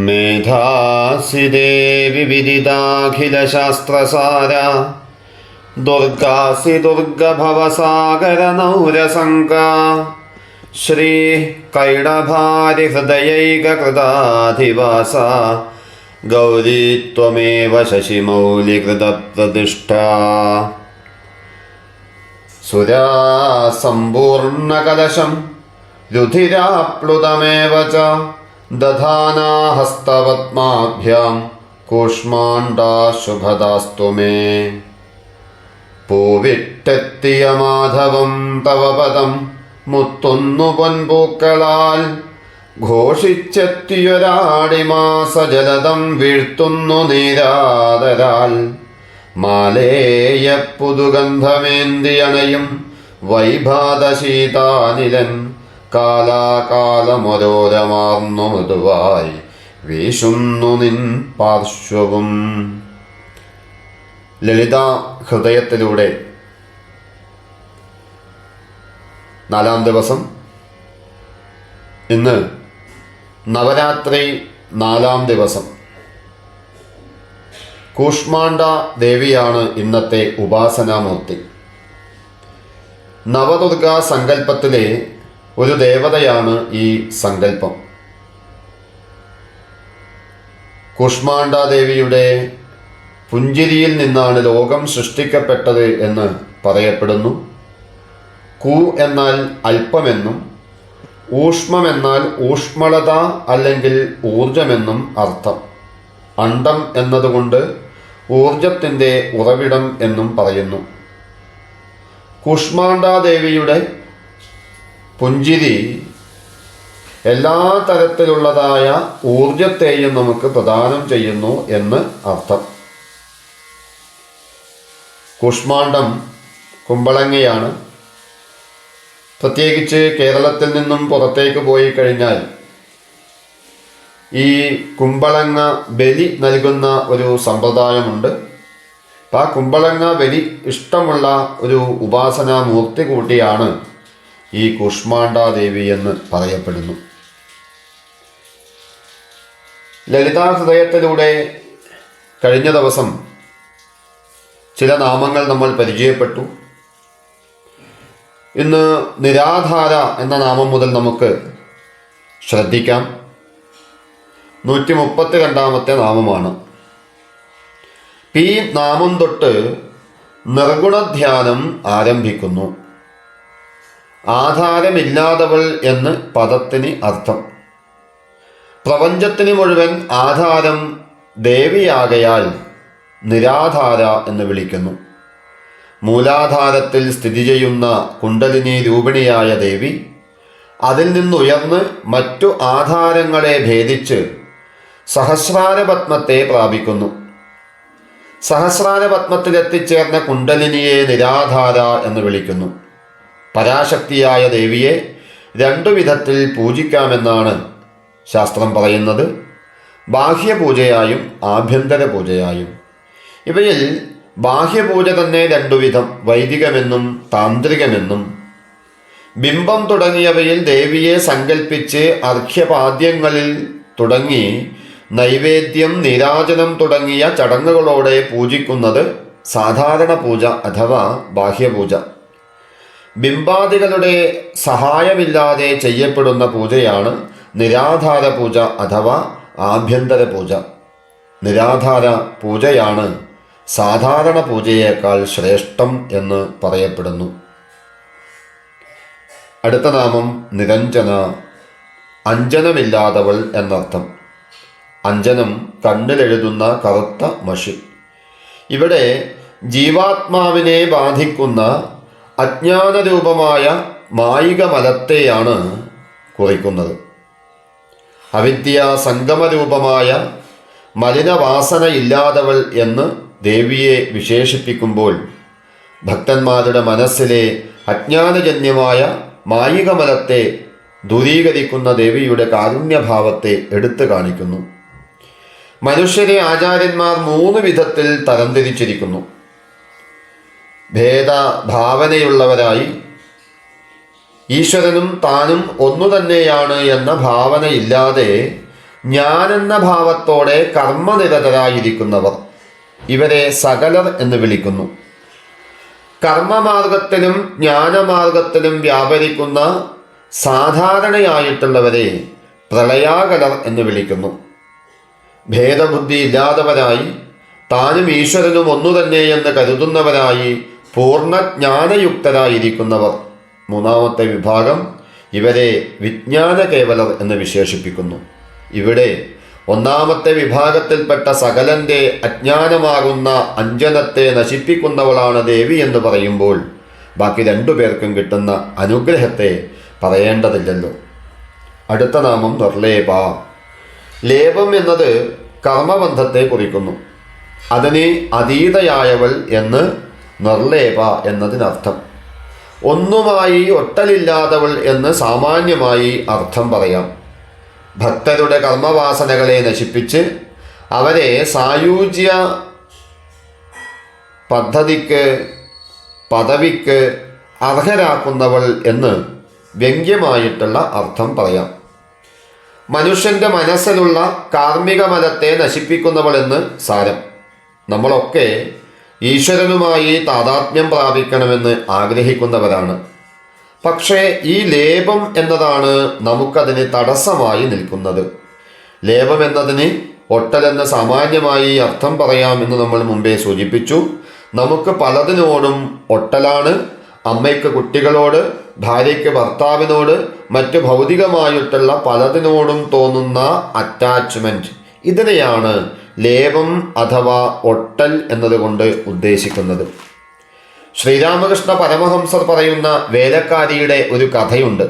മേധാസി ദേവി വിദിതാഖിലശാസ്ത്രസാര ദുർഗാസി ദുർഗഭവസാഗര നൗരസംക ശ്രീ കൈടഭാരി ഹൃദയൈകൃതാധിവാസ ഗൗരീ ത്വമേവ ശശിമൗലികൃതപ്രതിഷ്ഠ സുരാസമ്പൂർണകലശം രുധിരാപ്ലുതമേവ ച കൂഷ്മാണ്ഡാ ശുഭദാസ്തു മേ. പൂവിട്ടെത്തിയ മാധവം തവ പദം മുത്തുന്നു പൊൻപൂക്കളാൽ. ഘോഷിച്ചെത്തിയൊരാടിമാസജലതം വീഴ്ത്തുന്നു നീരാതരാൽ. മാലേയ പുതുഗന്ധമേന്തിയണയും വൈഭാതശീതാനിലൻ കാലാകാലമൊരോരമാർന്നു മൃദുവായി വീശുന്നു നിൻ പാർശ്വവും. ലളിത ഹൃദയത്തിലൂടെ നാലാം ദിവസം ഇന്ന് നവരാത്രി നാലാം ദിവസം. കൂഷ്മാണ്ട ദേവിയാണ് ഇന്നത്തെ ഉപാസനാമൂർത്തി. നവദുർഗ സങ്കല്പത്തിലെ ഒരു ദേവതയാണ് ഈ സങ്കല്പം. കുഷ്മാണ്ടാദേവിയുടെ പുഞ്ചിരിയിൽ നിന്നാണ് ലോകം സൃഷ്ടിക്കപ്പെട്ടത് എന്ന് പറയപ്പെടുന്നു. കു എന്നാൽ അല്പമെന്നും ഊഷ്മമെന്നാൽ ഊഷ്മളത അല്ലെങ്കിൽ ഊർജമെന്നും അർത്ഥം. അണ്ടം എന്നതുകൊണ്ട് ഊർജത്തിന്റെ ഉറവിടം എന്നും പറയുന്നു. കുഷ്മാണ്ഡാദേവിയുടെ പുഞ്ചിരി എല്ലാ തരത്തിലുള്ളതായ ഊർജത്തെയും നമുക്ക് പ്രദാനം ചെയ്യുന്നു എന്ന് അർത്ഥം. കുഷ്മാണ്ഡം കുമ്പളങ്ങയാണ്. പ്രത്യേകിച്ച് കേരളത്തിൽ നിന്നും പുറത്തേക്ക് പോയി കഴിഞ്ഞാൽ ഈ കുമ്പളങ്ങ ബലി നൽകുന്ന ഒരു സമ്പ്രദായമുണ്ട്. അപ്പം ആ കുമ്പളങ്ങ ബലി ഇഷ്ടമുള്ള ഒരു ഉപാസനാ മൂർത്തി കൂട്ടിയാണ് ഈ കുഷ്മാണ്ടാദേവി എന്ന് പറയപ്പെടുന്നു. ലളിതാ ഹൃദയത്തിലൂടെ കഴിഞ്ഞ ദിവസം ചില നാമങ്ങൾ നമ്മൾ പരിചയപ്പെട്ടു. ഇന്ന് നിരാധാര എന്ന നാമം മുതൽ നമുക്ക് ശ്രദ്ധിക്കാം. നൂറ്റി മുപ്പത്തി രണ്ടാമത്തെ നാമമാണ്. ഈ നാമം തൊട്ട് നിർഗുണധ്യാനം ആരംഭിക്കുന്നു. ആധാരമില്ലാത്തവൾ എന്ന് പദത്തിന് അർത്ഥം. പ്രപഞ്ചത്തിന് മുഴുവൻ ആധാരം ദേവിയാകയാൽ നിരാധാര എന്ന് വിളിക്കുന്നു. മൂലാധാരത്തിൽ സ്ഥിതി ചെയ്യുന്ന കുണ്ടലിനി രൂപിണിയായ ദേവി അതിൽ നിന്നുയർന്ന് മറ്റു ആധാരങ്ങളെ ഭേദിച്ച് സഹസ്രാരപത്മത്തെ പ്രാപിക്കുന്നു. സഹസ്രാരപത്മത്തിലെത്തിച്ചേർന്ന കുണ്ടലിനിയെ നിരാധാര എന്ന് വിളിക്കുന്നു. പരാശക്തിയായ ദേവിയെ രണ്ടു വിധത്തിൽ പൂജിക്കാമെന്നാണ് ശാസ്ത്രം പറയുന്നത്. ബാഹ്യപൂജയായും ആഭ്യന്തര പൂജയായും ഇവയിൽ ബാഹ്യപൂജ തന്നെ രണ്ടു വിധം വൈദികമെന്നും താന്ത്രികമെന്നും. ബിംബം തുടങ്ങിയവയിൽ ദേവിയെ സങ്കൽപ്പിച്ച് അർഘ്യപാദ്യങ്ങളിൽ തുടങ്ങി നൈവേദ്യം നിരാജനം തുടങ്ങിയ ചടങ്ങുകളോടെ പൂജിക്കുന്നത് സാധാരണ പൂജ അഥവാ ബാഹ്യപൂജ. ബിംബാദികളുടെ സഹായമില്ലാതെ ചെയ്യപ്പെടുന്ന പൂജയാണ് നിരാധാര പൂജ അഥവാ ആഭ്യന്തര പൂജ. നിരാധാര പൂജയാണ് സാധാരണ പൂജയേക്കാൾ ശ്രേഷ്ഠം എന്ന് പറയപ്പെടുന്നു. അടുത്ത നാമം നിരഞ്ജന. അഞ്ജനമില്ലാത്തവൾ എന്നർത്ഥം. അഞ്ജനം കണ്ണിലെഴുതുന്ന കറുത്ത മഷി. ഇവിടെ ജീവാത്മാവിനെ ബാധിക്കുന്ന അജ്ഞാനരൂപമായ മായിക മലത്തെയാണ് കുറിക്കുന്നത്. അവിദ്യ സംഗമരൂപമായ മലിനവാസനയില്ലാത്തവൾ എന്ന് ദേവിയെ വിശേഷിപ്പിക്കുമ്പോൾ ഭക്തന്മാരുടെ മനസ്സിലെ അജ്ഞാനജന്യമായ മായികമലത്തെ ദൂരീകരിക്കുന്ന ദേവിയുടെ കാരുണ്യഭാവത്തെ എടുത്തു കാണിക്കുന്നു. മനുഷ്യരെ ആചാര്യന്മാർ മൂന്ന് വിധത്തിൽ തരംതിരിച്ചിരിക്കുന്നു. ഭേദഭാവനയുള്ളവരായി ഈശ്വരനും താനും ഒന്നു തന്നെയാണ് എന്ന ഭാവനയില്ലാതെ ഞാനെന്ന ഭാവത്തോടെ കർമ്മനിരതരായിരിക്കുന്നവർ ഇവരെ സകലർ എന്ന് വിളിക്കുന്നു. കർമ്മമാർഗത്തിലും ജ്ഞാനമാർഗത്തിലും വ്യാപരിക്കുന്ന സാധാരണയായിട്ടുള്ളവരെ പ്രളയാകലർ എന്ന് വിളിക്കുന്നു. ഭേദബുദ്ധി ഇല്ലാത്തവരായി താനും ഈശ്വരനും ഒന്നു തന്നെയെന്ന് കരുതുന്നവരായി പൂർണ ജ്ഞാനയുക്തരായിരിക്കുന്നവർ മൂന്നാമത്തെ വിഭാഗം ഇവരെ വിജ്ഞാന കേവലർ എന്ന് വിശേഷിപ്പിക്കുന്നു. ഇവിടെ ഒന്നാമത്തെ വിഭാഗത്തിൽപ്പെട്ട സകലന്റെ അജ്ഞാനമാകുന്ന അഞ്ജനത്തെ നശിപ്പിക്കുന്നവളാണ് ദേവി എന്ന് പറയുമ്പോൾ ബാക്കി രണ്ടു പേർക്കും കിട്ടുന്ന അനുഗ്രഹത്തെ പറയേണ്ടതില്ലല്ലോ. അടുത്ത നാമം നിർലേപ. ലേപം എന്നത് കർമ്മബന്ധത്തെ കുറിക്കുന്നു. അതിന് അതീതയായവൾ എന്ന് നിർലേപ എന്നതിനർത്ഥം. ഒന്നുമായി ഒട്ടലില്ലാത്തവൾ എന്ന് സാമാന്യമായി അർത്ഥം പറയാം. ഭക്തരുടെ കർമ്മവാസനകളെ നശിപ്പിച്ച് അവരെ സായൂജ്യ പദ്ധതിക്ക് പദവിക്ക് അർഹരാക്കുന്നവൾ എന്ന് വ്യംഗ്യമായിട്ടുള്ള അർത്ഥം പറയാം. മനുഷ്യന്റെ മനസ്സിലുള്ള കാർമ്മിക മതത്തെ നശിപ്പിക്കുന്നവളെന്ന് സാരം. നമ്മളൊക്കെ ഈശ്വരനുമായി താതാത്മ്യം പ്രാപിക്കണമെന്ന് ആഗ്രഹിക്കുന്നവരാണ്. പക്ഷേ ഈ ലേപം എന്നതാണ് നമുക്കതിന് തടസ്സമായി നിൽക്കുന്നത്. ലേപം എന്നതിന് ഒട്ടലെന്ന് സാമാന്യമായി അർത്ഥം പറയാമെന്ന് നമ്മൾ മുമ്പേ സൂചിപ്പിച്ചു. നമുക്ക് പലതിനോടും ഒട്ടലാണ്. അമ്മയ്ക്ക് കുട്ടികളോട് ഭാര്യയ്ക്ക് ഭർത്താവിനോട് മറ്റ് ഭൗതികമായിട്ടുള്ള പലതിനോടും തോന്നുന്ന അറ്റാച്ച്മെന്റ് ഇതിനെയാണ് ലേപം അഥവാ ഒട്ടൽ എന്നതുകൊണ്ട് ഉദ്ദേശിക്കുന്നത്. ശ്രീരാമകൃഷ്ണ പരമഹംസർ പറയുന്ന വേലക്കാരിയുടെ ഒരു കഥയുണ്ട്.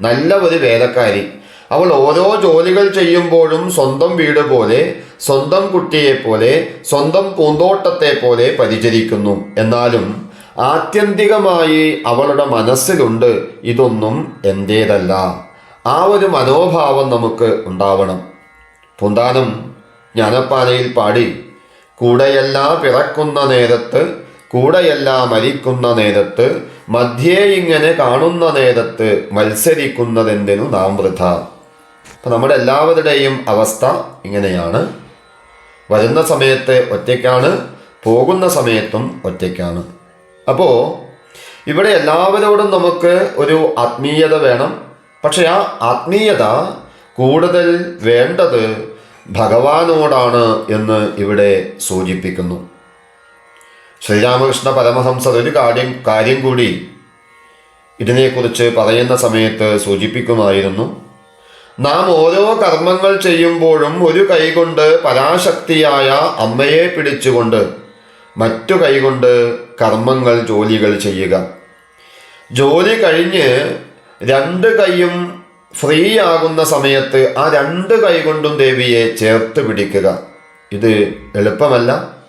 നല്ല ഒരു വേലക്കാരി. അവൾ ഓരോ ജോലികൾ ചെയ്യുമ്പോഴും സ്വന്തം വീട് പോലെ സ്വന്തം കുട്ടിയെപ്പോലെ സ്വന്തം പൂന്തോട്ടത്തെ പോലെ പരിചരിക്കുന്നു. എന്നാലും ആത്യന്തികമായി അവളുടെ മനസ്സിലുണ്ട് ഇതൊന്നും എന്റേതല്ല ആ ഒരു മനോഭാവം നമുക്ക് ഉണ്ടാവണം. പൂന്താനം ജ്ഞാനപ്പാലയിൽ പാടി കൂടെയെല്ലാം പിറക്കുന്ന നേരത്ത് കൂടെയെല്ലാം മരിക്കുന്ന നേരത്ത് മധ്യേ ഇങ്ങനെ കാണുന്ന നേരത്ത് മത്സരിക്കുന്നതെന്തിനു നാം വൃഥ. അപ്പം നമ്മുടെ എല്ലാവരുടെയും അവസ്ഥ ഇങ്ങനെയാണ്. വരുന്ന സമയത്ത് ഒറ്റയ്ക്കാണ് പോകുന്ന സമയത്തും ഒറ്റയ്ക്കാണ്. അപ്പോൾ ഇവിടെ എല്ലാവരോടും നമുക്ക് ഒരു ആത്മീയത വേണം. പക്ഷേ ആ ആത്മീയത കൂടുതൽ വേണ്ടത് ഭഗവാനോടാണ് എന്ന് ഇവിടെ സൂചിപ്പിക്കുന്നു. ശ്രീരാമകൃഷ്ണ പരമഹംസർ ഒരു കാര്യം കാര്യം കൂടി ഇതിനെക്കുറിച്ച് പറയുന്ന സമയത്ത് സൂചിപ്പിക്കുമായിരുന്നു. നാം ഓരോ കർമ്മങ്ങൾ ചെയ്യുമ്പോഴും ഒരു കൈകൊണ്ട് പരാശക്തിയായ അമ്മയെ പിടിച്ചുകൊണ്ട് മറ്റു കൈകൊണ്ട് കർമ്മങ്ങൾ ജോലികൾ ചെയ്യുക. ജോലി കഴിഞ്ഞ് രണ്ട് കൈയും ഫ്രീ ആകുന്ന സമയത്ത് ആ രണ്ട് കൈകൊണ്ടും ദേവിയെ ചേർത്ത് പിടിക്കുക. ഇത് എളുപ്പമല്ല.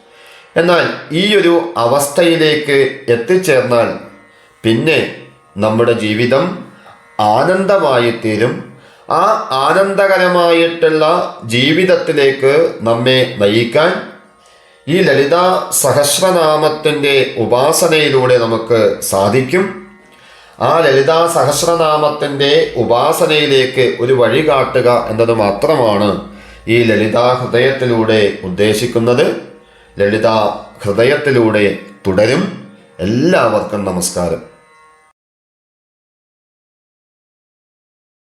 എന്നാൽ ഈ ഒരു അവസ്ഥയിലേക്ക് എത്തിച്ചേർന്നാൽ പിന്നെ നമ്മുടെ ജീവിതം ആനന്ദമായി തീരും ആ ആനന്ദകരമായിട്ടുള്ള ജീവിതത്തിലേക്ക് നമ്മെ നയിക്കാൻ ഈ ലളിത സഹസ്രനാമത്തിന്റെ ഉപാസനയിലൂടെ നമുക്ക് സാധിക്കും. ആ ലളിതാ സഹസ്രനാമത്തിന്റെ ഉപാസനയിലേക്ക് ഒരു വഴി കാട്ടുക എന്നത് മാത്രമാണ് ഈ ലളിതാ ഹൃദയത്തിലൂടെ ഉദ്ദേശിക്കുന്നത്. ലളിതാ ഹൃദയത്തിലൂടെ തുടരും. എല്ലാവർക്കും നമസ്കാരം.